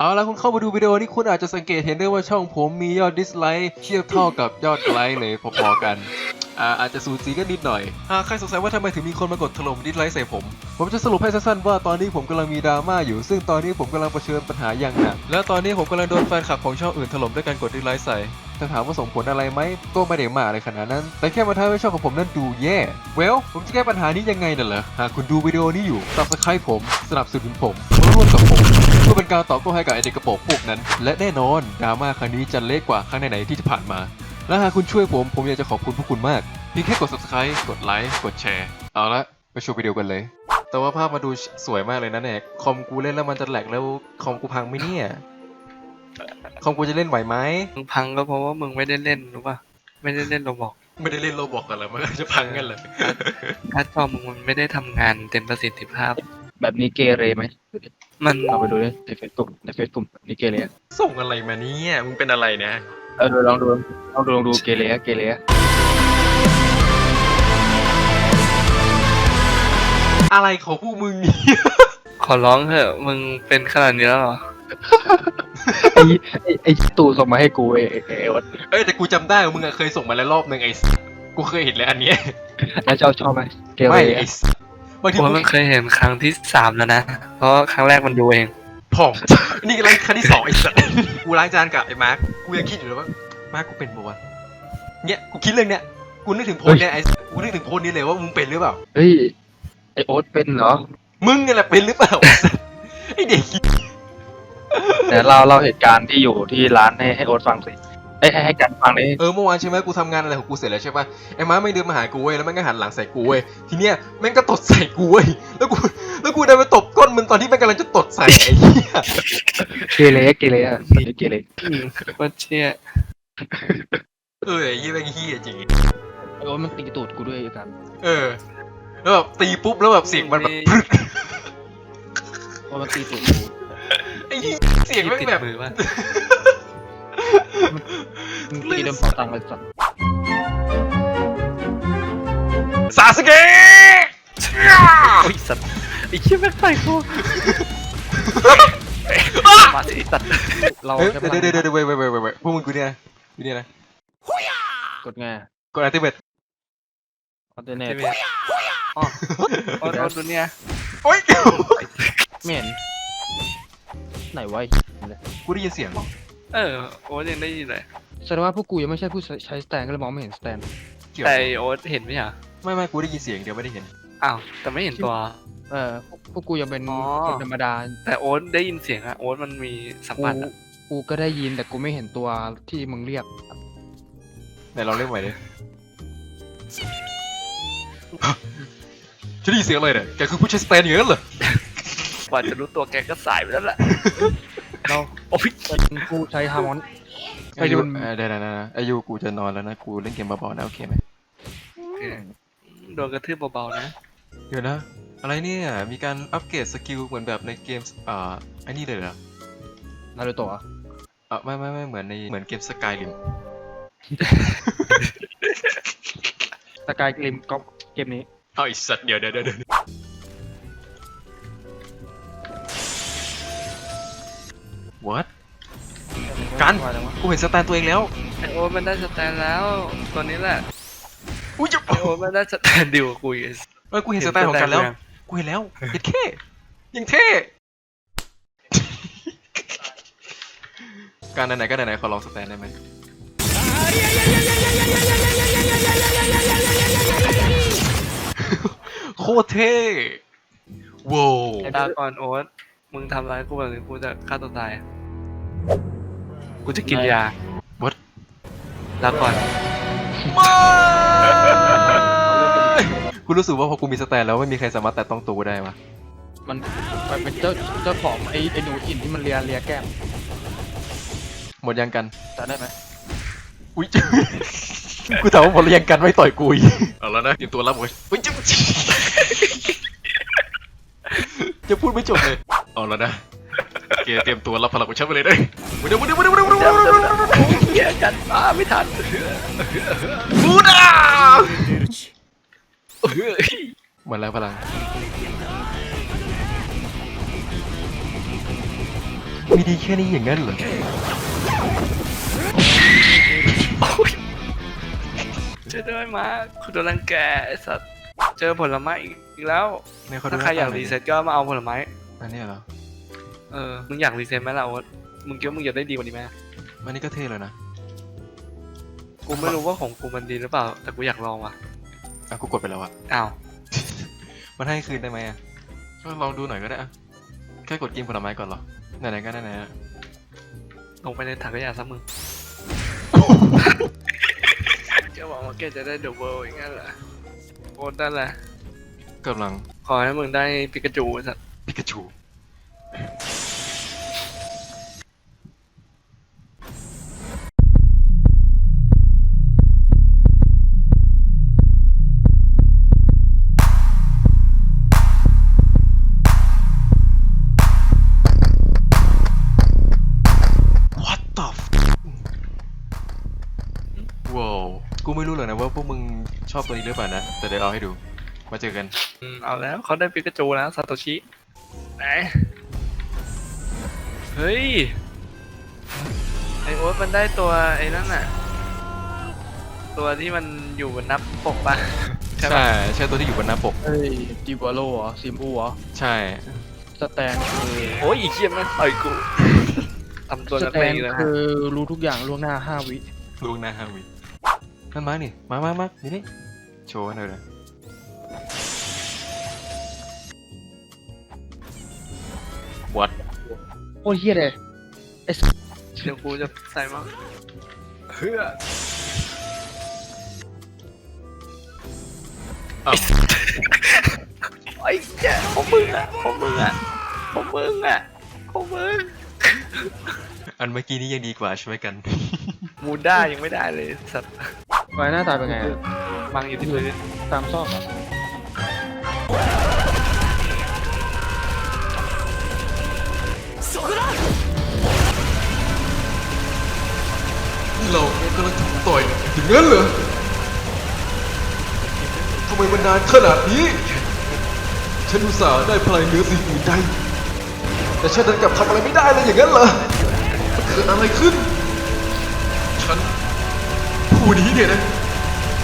เอาละคุณเข้ามาดูวิดีโอนี้คุณอาจจะสังเกตเห็นได้ว่าช่องผมมียอดดิสไลค์เทียบเท่ากับยอดไลค์เลยพอๆกันอ่าอาจจะสูสีกันนิดหน่อยหากใครสงสัยว่าทำไมถึงมีคนมากดถล่มดิสไลค์ใส่ผม ผมจะสรุปให้สั้นๆว่าตอนนี้ผมกำลังมีดราม่าอยู่ ซึ่งตอนนี้ผมกำลังเผชิญปัญหาอย่างหนัก และตอนนี้ผมกำลังโดนแฟนคลับของช่องอื่นถล่มด้วยการกดดิสไลค์ใส่แต่ถามว่าส่งผลอะไรไหมก็ไม่ได้มากอะไรขนาดนั้น แต่แค่มาทำให้ช่องของผมนั้นดูแย่เวลผมจะแก้ปัญหานี้ยังไงน่ะเหรอหากคุณดูวิดีโอนี้อยู่ subscribe ผม สนับสนุนผมร่วมกับ พื่อเป็นการตอบโต้ให้กับไอเด็กกระโปรงพวกนั้น และแน่นอนดราม่าครั้งนี้จะเละกว่าครั้งไหนๆที่จะผ่านมา และหากคุณช่วยผมผมอยากจะขอบคุณพวกคุณมากเพียงแค่กด subscribe กดไลค์กดแชร์เอาละไปชมวิดีโอกันเลย แต่ว่าภาพมาดูสวยมากเลยนะเนี่ยคอมกูเล่นแล้วมันจะแหลกแล้วคอมกูพังไหมเนี่ยคอมกูจะเล่นไหวไหมมึงพังก็เพราะว่ามึงไม่ได้เล่นรู้ป่ะไม่ได้เล่นโรบอกไม่ได้เล่นโลบอกกันเหรอมันจะพังกันเหรอการ์ดจอมึงมันไม่ได้ทำงานเต็มประสิทธิภาพ แบบนี้เกเรไหม มันเอาไปดูดิในเฟซบุ๊กในเฟซบุ๊กแบบนี้เกเรอะส่งอะไรมาเนี่ยมึงเป็นอะไรนะเออลองดูลองดูลองดูเกเรอะเกเรอะอะไรของพวกมึงเนี่ยขอร้องเถอะมึงเป็นขนาดนี้แล้วเหรอไอ้ไอ้ไอ้ตู่ส่งมาให้กูเอเอเอวัดเอ้ยแต่กูจำได้ว่ามึงอะเคยส่งมาแล้วรอบนึงไอ้สัสกูเคยเห็นแล้วอันเนี้ยแล้วเจ้าชอบไหมเกเรไม่อะไอ้สัส บางทีโอ้กูมันเคยเห็นครั้งที่สามแล้วนะ เพราะว่าครั้งแรกมันดูเอง ผอม นี่กำลังครั้งที่สองไอ้สัสกูล้างจานกับไอ้มาร์คกูยังคิดอยู่เลยว่ามาร์คกูเป็นปะวะเนี่ยกูคิดเรื่องเนี้ยกูนึกถึงโพสต์เนี่ยไอ้สัสกูนึกถึงโพสต์นี้เลยว่ามึงเป็นหรือเปล่า เฮ้ย ไอโอ๊ตเป็นเหรอ มึงนี่แหละเป็นหรือเปล่าไอ้สัสไอ้เด็กเดี๋ยวเราเล่าเหตุการณ์ที่อยู่ที่ร้านให้ให้โอ๊ตฟังสิ ไอ้ยให้ให้กันฟังดิเออเมื่อวานใช่ไหมกูทำงานอะไรของกูเสร็จแล้วใช่ปะไอ้ม้าไม่งเดินมาหากูเว้ยแล้วมันก็หันหลังใส่กูเว้ยทีเนี้ยแม่งก็ตดใส่กูเว้ยแล้วกูแล้วกูเดินไปตบก้นมันตอนที่แม่งกำลังจะตดใส่ไอ้เหี้ยเกเรเกเรอะเกเรอืมว่าเชี่ยเออไอ้เหี้ยแม่งเหี้ยจริงไอโอ๊ตมันตีตูดกูด้วยกันเออแล้วแบบตีปุ๊บแล้วแบบเสียงมันแบบพรึดโอ๊ตมันตีตูดไอ้เหี้ยเสียงแม่งติดแบบ มือป่ะ มึงตีโดนเป่าตังค์เลยสัตว์ซาสเกะโอ้ยสัตว์ไอ้เชี่ยแม่งใส่กูมาสิไอ้สัตว์เราเฮ้ยแค่เดี๋ยวเดี๋ยวเดี๋ยวเว้ยเว้ยเว้ยเว้ยเว้ยพวกมึงกูเนี่ยนะกูเนี่ยนะกดไงกดอัลติเมทคอนเทนเนใช่ตไหมอ๋อโอ๊ตโอ๊ตดูเนี่ยโอ๊ยไม่เห็นไหนวะไอ้กูได้ยินเสียง เออโอ๊ตยังได้ยินเลยแสดงว่าพวกกูยังไม่ใช่ผู้ใช้สแตนก็เลยมองไม่เห็นสแตนเกี่ยวแต่โอ๊ตเห็นไหมอะไม่ไม่กูได้ยินเสียงเดียวไม่ได้เห็น อ้าวแต่ไม่เห็นตัว เออพวกพวกกูยังเป็นอ๋อ คนธรรมดาแต่โอ๊ตได้ยินเสียงอะโอ๊ตมันมีสัมกูผัสอะกูก็ได้ยินแต่กูไม่เห็นตัวที่มึงเรียกไหนเราเล่นใหม่ดิฉันได้ยินเสียงอะไรเนี่ยแกคือผู้ใช้สแตนอย่างนั้นเหรอกว่าจะรู้ตัวแกก็สายไปแล้วแหละเรา โอ้ยเป็นผู้ใช้ฮาร์มอนอายุไปดู เออเดี๋ยวนะนะอายุกูจะนอนแล้วนะ กูเล่นเกมเบาๆนะโอเคไหมโดนกระทืบเบาๆนะ เดี๋ยวนะ อะไรเนี่ย มีการอัปเกรดสกิลเหมือนแบบในเกมอ่าอันนี้เลยเหรอนารูโตะอะไม่ไม่ไม่เหมือนในเหมือนเกมสกายริมสกายกลิมก็เกมนี้ เอาไอีสัตว์เดี๋ยวเดี๋ยวเดี๋ยวเดี๋ยว กันกูเห็นสแตนตัวเองแล้วไอโอ๊ตมันได้สแตนแล้วตัวนี้แหละอุ้ยจะไอโอ๊ตมันได้สแตนดิวกับกูอีกเอ้ยกูเห็นสแตนของกันแล้ว กูเห็นแล้วเห็นเท่ยังเท่การไหนๆก็ไหนๆขอลองสแตนได้ไหมโคตรเท่ว้าวตาก่อนโอ๊ตมึงทำร้ายกูแบบนี้กูจะฆ่าตัวตาย กูจะกินยา What? ลาก่อนกูรู้สึกว่าพอกูมีสแตนแล้วไม่มีใครสามารถแตะต้องตัวกูได้วะมันมันเป็นเจ้าเจ้าของไอ้ไอ้หนูอินที่มันเลียเลียแก้มหมดยังกันแต่ได้ไหมอุ้ยกูถามว่าหมดหรือยังกันไม่ต่อยกูอีกเอาแล้วนะเตรียมตัวรับเว้ยอุ้ยจะจะพูดไม่จบเลยเอาแล้วนะ เกเตรียมตัวรับพลังของฉันไปเลยเด้อเดี๋ยวเดี๋ยวเดี๋ยวเดี๋ยวเดี๋ยวเดี๋ยวเดี๋ยวเดี๋ยวเหี้ยกันมาไม่ทันบูดาเฮ้ยหมดแล้วพลังมีดีแค่นี้อย่างนั้นเหรอช่วยด้วยมาคุณโดนรังแกไอ้สัตว์เจอผลไม้อีกอีกแล้วไม่เขาดูถ้าใครอยากรีเซ็ตก็มาเอาผลไม้อันนี้เหรอเออ มึงอยากรีเซ็ตไหมล่ะโอ๊ตมึงคิดว่ามึงอยากได้ดีกว่านี้ไหมอันนี้ก็เท่เลยนะกูไม่รู้ว่าของกูมันดีหรือเปล่า แต่กูอยากลองว่ะ อะกูกดไปแล้วอะอ้าว มันให้คืนได้ไหมอะก็ลองดูหน่อยก็ได้อะแค่กดกินผลไม้ก่อนเหรอ ไหนๆก็ไหนๆอะลงไปในถังขยะซะมึงแกหวังว่าแกจะได้เดอะเวิลด์อย่างนั้นเหรอโอ๊ตนั่นแหละ กำลังขอให้มึงได้ปิกาจูไอ้สัตว์ปิกาจู ชอบตัวนี้หรือเปล่านะ แต่เดี๋ยวเอาให้ดู มาเจอกัน อืมเอาแล้วเขาได้ปิกาจูแล้วซาโตชิไหนเฮ้ย ไอโอ๊ตมันได้ตัวไอ้นั่นน่ะ ตัวที่มันอยู่บนนับปกปะใช่ใช่ปะใช่ตัวที่อยู่บนหน้าปก เฮ้ยดิวาโลเหรอซิมอูเหรอใช่ สแตนคือโอ้ยอีเคียมมันต่อยกูทำตัวสนักแตเลนงเลยคือรู้ทุกอย่างล่วงหน้าห้าวิ ลูกหน้าห้าวิ นั่นมานี่มามามานี่นี่โชว์หน่อยนะวัดโอ้ยเฮียเลยเดี๋ยวกูจะใส่มาเฮ้ออ้าวไอ้เจ้าของมึงอะของมึงอะของมึงอะของมึงอันเมื่อกี้นี้ยังดีกว่าใช่ไหมกัน มูด้ายังไม่ได้เลยสัตว์ ไว้หน้าตาเป็นไงอะบังอยู่ที่พื้นตามซอกเหรอเรากำลังถูกต่อยอย่างนั้นเหรอทำไมมันนานขนาดนี้ ฉันอุตส่าห์ได้พลังเหนือสิ่งอื่นใดแต่ฉันดันกลับทำอะไรไม่ได้เลยอย่างนั้นเหรอมันเกิดอะไรขึ้น ฉันผู้ นี้เนี่ยนะ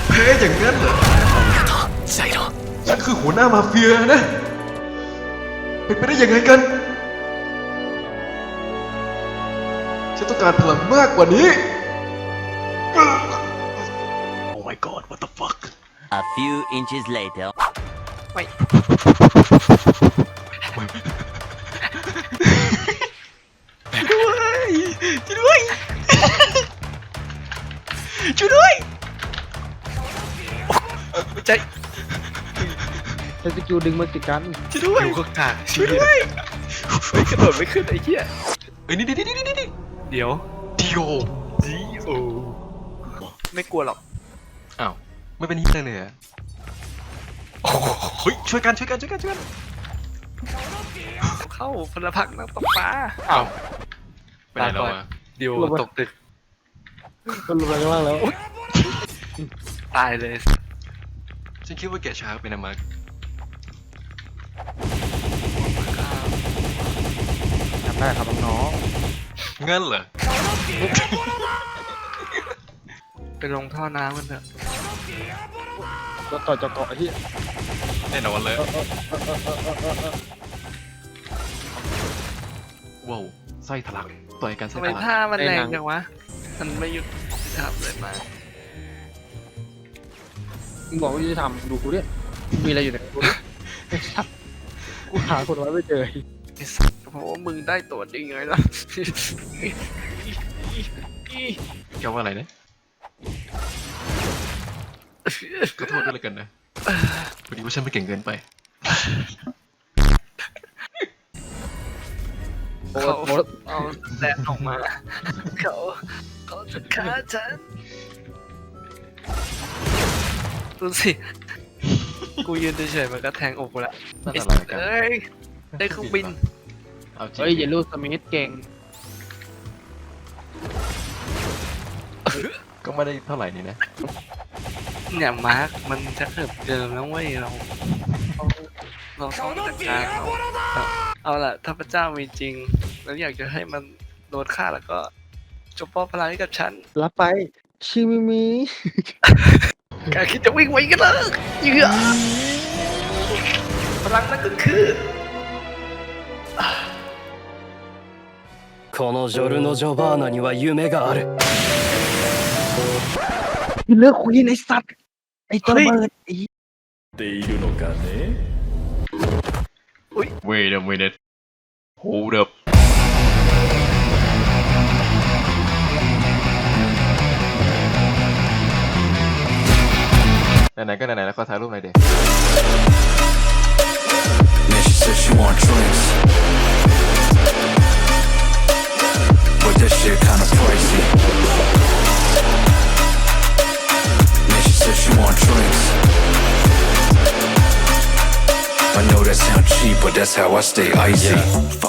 แพ้อย่างนั้นเหรอฉันคือหัวหน้ามาเฟียนะ เป็นไปได้ยังไงกัน ฉันต้องการพลังมากกว่านี้ Oh my god what the fuck A few inches later. ช่ว ใจใช้สกิลดึงมันติดกันช่วยด้วยอยู่ข้างกลางช่วยด้วยเฮ้ยกระโดดไม่ขึ้นไอ้เหี้ยเอ้ยนี่นี่นี่นี่นี่เดี๋ยวดิโอดีโอไม่กลัวหรอกอ้าวไม่เป็นฮิตเลยเลยเหรอเฮ้ยช่วยกันช่วยกันช่วยกันช่วยกันเข้าพลพักนักตกปลาอ้าวไปไหนแล้วตามก่วะอนเดี๋ยวตกตึกมันลงไปข้างล่างแล้ว ตายเลย ฉันคิดว่าแกช้าไปนะมาร์คทำได้ครับน้องงั้นเหรอไปลงท่อน้ำกันเถอะๆก็ต่อยจะเกาะที่แน่นอนเลยว้าวไส้ทะลักต่อยกันไส้ทำไมทะลักท่ามันแรงจังวะ มันไม่หยุดทำเลยมา มึงบอกว่าจะทำดูกูเนี่ยมีอะไรอยู่ในกูเนี่ยไอ้สัสกูหาคนไว้ไม่เจอไอ้สัสเพราะว่ามึงได้ตัวจริงไงล่ะแกว่าอะไรนะก็โทษด้วยแล้วกันนะพอดีว่าฉันไม่เก่งเกินไป โอ้เขาโห เอาแดดออกมา เขาเขาจะฆ่าฉัน ดูสิ กูยืนเฉยๆมันก็แทงอกกูละนั่นไอ้อะไรสัสกันเอ้ย ได้เครื่องบิน เอาจริงเฮ้ยเยลลูสมิธเก่ง ก็ไม่ได้เท่าไหร่นี่นะเนี่ยมาร์ค มันจะเกิดเดิมแล้วเว้ยเราเราต้องจัดการเขาเอาล่ะถ้าพระเจ้ามีจริง แล้วอยากจะให้มันโดนฆ่าแล้วก็จบปอบพลังให้กับฉัน รับไป ชิมิมิ แกคิดจะวิ่งไว้กันเหรอเหยื่อพลังนั่นก็คือ このジョルノ・ジョバーナには夢がある เลือกคุยในสัตว์ ไอ้ตัวระเบิดไอ้ Wait a minute Hold up ไหนๆก็ไหนๆแล้วขอถ่ายรูปหน่อยเด็ Man, she said she want drinks. But that shit kinda pricey. Man, she said she want drinks. I know that sound cheap, but that's how I stay icy. Fuck